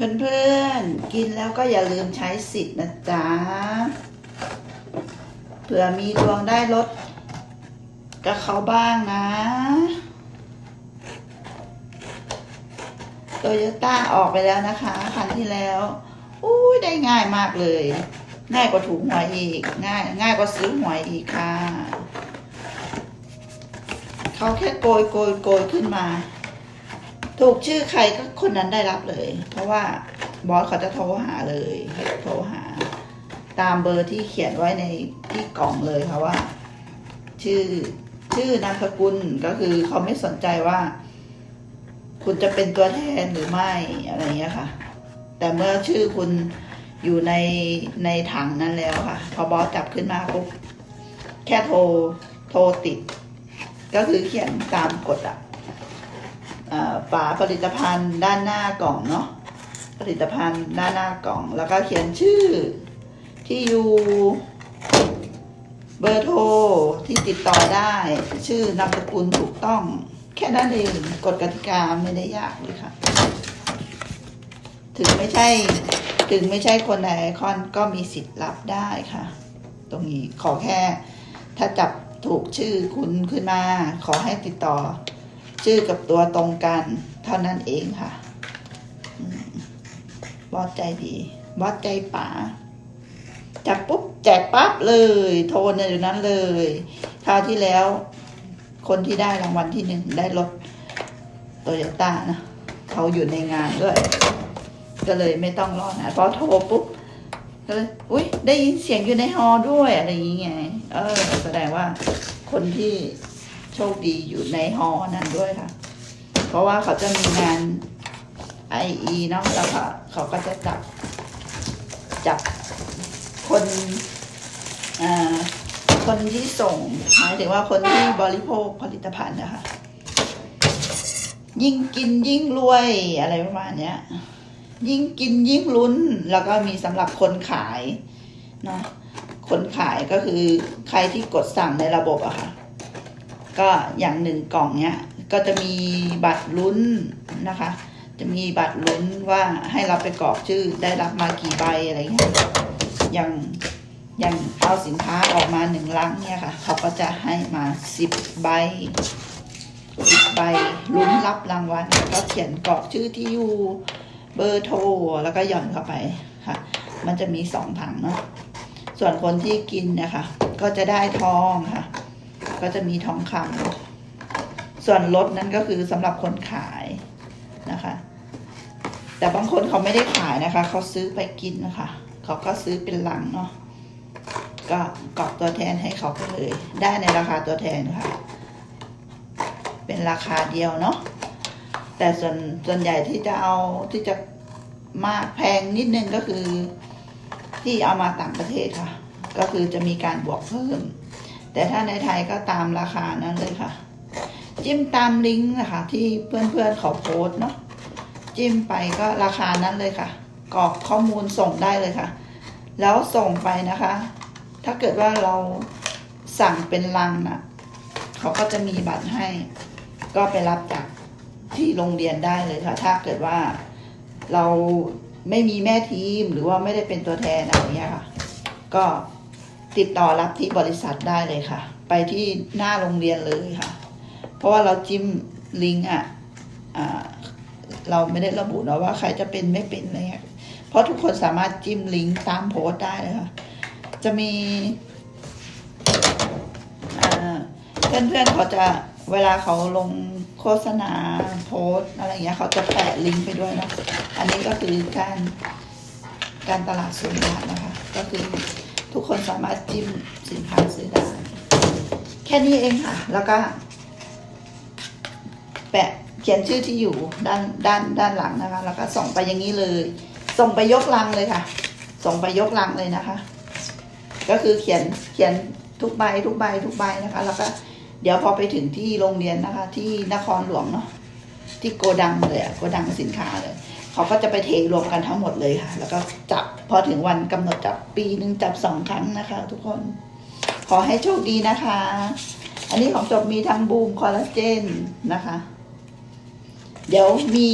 เพื่อนๆ กินแล้วก็อย่าลืมใช้สิทธิ์นะจ๊ะ เผื่อมีดวงได้ลดกับเขาบ้างนะโตโยต้าออกไปแล้วนะคะคันที่แล้วอุ้ยได้ง่ายมากเลย ง่ายกว่าถูกหวยอีก ง่าย ง่ายกว่าซื้อหวยอีกค่ะ เขาแค่โกยโกยโกยขึ้นมา ถูกชื่อใครก็คนนั้นได้รับเลย เพราะว่าบอสเขาจะโทรหาเลยโทรหา ตามเบอร์ที่เขียนไว้ในที่กล่องเลยค่ะว่า ชื่อชื่อนามสกุลก็คือเขาไม่สนใจว่า คุณจะเป็นตัวแทนหรือไม่อะไรเงี้ยค่ะ แต่เมื่อชื่อคุณอยู่ในในถังนั้นแล้วค่ะ พอบอสจับขึ้นมาปุ๊บแค่โทรโทรติด ก็คือเขียนตามกฎอะอ่า ฝาผลิตภัณฑ์ด้านหน้ากล่องเนาะผลิตภัณฑ์ด้านหน้ากล่อง แล้วก็เขียนชื่อที่อยู่เบอร์โทรที่ติดต่อได้ ชื่อนามสกุลถูกต้อง แค่นั้นเองกฎกติกาไม่ได้ยากเลยค่ะ ถึงไม่ใช่ถึงไม่ใช่คนในไอคอนก็มีสิทธิ์รับได้ค่ะ ตรงนี้ขอแค่ถ้าจับถูกชื่อคุณขึ้นมา ขอให้ติดต่อ ชื่อกับตัวตรงกัน เท่านั้นเองค่ะบอสใจดีบอสใจป๋าจับปุ๊บแจกปั๊บเลย โทรในเดี๋ยวนั้นเลยคราวที่แล้ว คนที่ได้รางวัลที่หนึ่งได้รถโตโยต้านะเขาอยู่ในงานด้วย ก็เลยไม่ต้องรอนะพอโทรปุ๊บก็เลยอุ้ยได้ยินเสียงอยู่ในฮอด้วยอะไรอย่างเงี้ยเออ แสดงว่าคนที่ โชคดีอยู่ในฮอนั้นด้วยค่ะ เพราะว่าเขาจะมีงานไอเนาะแล้วก็เขาก็จะจับ จับคนอ่าคนที่ส่งหมายถึงว่าคนที่บริโภคผลิตภัณฑ์นะคะ ยิ่งกินยิ่งรวยอะไรประมาณเนี้ย ยิ่งกินยิ่งลุ้น แล้วก็มีสำหรับคนขายเนาะคนขายก็คือใครที่กดสั่งในระบบอะค่ะ ก็อย่างหนึ่งกล่องเนี้ยก็จะมีบัตรลุ้นนะคะ จะมีบัตรลุ้นว่าให้เราไปกรอกชื่อได้รับมากี่ใบอะไรเงี้ยอย่างอย่างเอาสินค้าออกมาหนึ่งลังเนี่ยค่ะ เขาก็จะให้มาสิบใบสิบใบลุ้นรับรางวัลแล้วก็เขียนกรอกชื่อที่อยู่เบอร์โทรแล้วก็หย่อนเข้าไปค่ะ มันจะมีสองถังเนาะส่วนคนที่กินเนะคะก็จะได้ทองค่ะ ก็จะมีทองคำส่วนลดนั้นก็คือสำหรับคนขายนะคะ แต่บางคนเขาไม่ได้ขายนะคะ เขาซื้อไปกินนะคะ เขาก็ซื้อเป็นลังเนาะก็กรอกตัวแทนให้เขาไปเลย ได้ในราคาตัวแทนค่ะ เป็นราคาเดียวเนาะแต่ส่วนส่วนใหญ่ที่จะเอาที่จะมากแพงนิดนึงก็คือที่เอามาต่างประเทศค่ะ ก็คือจะมีการบวกเพิ่ม แต่ถ้าในไทยก็ตามราคานั้นเลยค่ะ จิ้มตามลิงก์นะคะ ที่เพื่อนๆขาโพสเนาะจิ้มไปก็ราคานั้นเลยค่ะกรอกข้อมูลส่งได้เลยค่ะ แล้วส่งไปนะคะ ถ้าเกิดว่าเราสั่งเป็นลังน่ะเขาก็จะมีบัตรให้ ก็ไปรับจากที่โรงเรียนได้เลยค่ะ ถ้าเกิดว่าเราไม่มีแม่ทีมหรือว่าไม่ได้เป็นตัวแทนอะไรเงี้ยค่ะ ก็ ติดต่อรับที่บริษัทได้เลยค่ะ ไปที่หน้าโรงเรียนเลยค่ะ เพราะว่าเราจิ้มลิงก์อะเราไม่ได้ระบุนะว่าใครจะเป็นไม่เป็นอะไรเงี้ยเพราะทุกคนสามารถจิ้มลิงก์ตามโพสต์ได้เลยค่ะ จะมีอ่าเพื่อนๆเขาจะเวลาเขาลงโฆษณาโพสอะไรเงี้ยเขาจะแปะลิงก์ไปด้วยเนาะอันนี้ก็คือการการตลาดส่วนบาทนะคะ ก็คือ ทุกคนสามารถจิ้มสินค้าซื้อได้ แค่นี้เองค่ะ แล้วก็ แปะเขียนชื่อที่อยู่ด้านด้านด้านหลังนะคะ แล้วก็ส่งไปอย่างนี้เลย ส่งไปยกลังเลยค่ะ ส่งไปยกลังเลยนะคะ ก็คือเขียนเขียนทุกใบทุกใบทุกใบนะคะ แล้วก็เดี๋ยวพอไปถึงที่โรงเรียนนะคะ ที่นครหลวงเนาะที่โกดังเลยอะโกดังสินค้าเลย เขาก็จะไปเทรวมกันทั้งหมดเลยค่ะ แล้วก็จับ พอถึงวันกำหนดจับปีหนึ่งจับสองครั้งนะคะ ทุกคน ขอให้โชคดีนะคะ อันนี้ของจบมีทั้งบูมคอลลาเจนนะคะ เดี๋ยวมี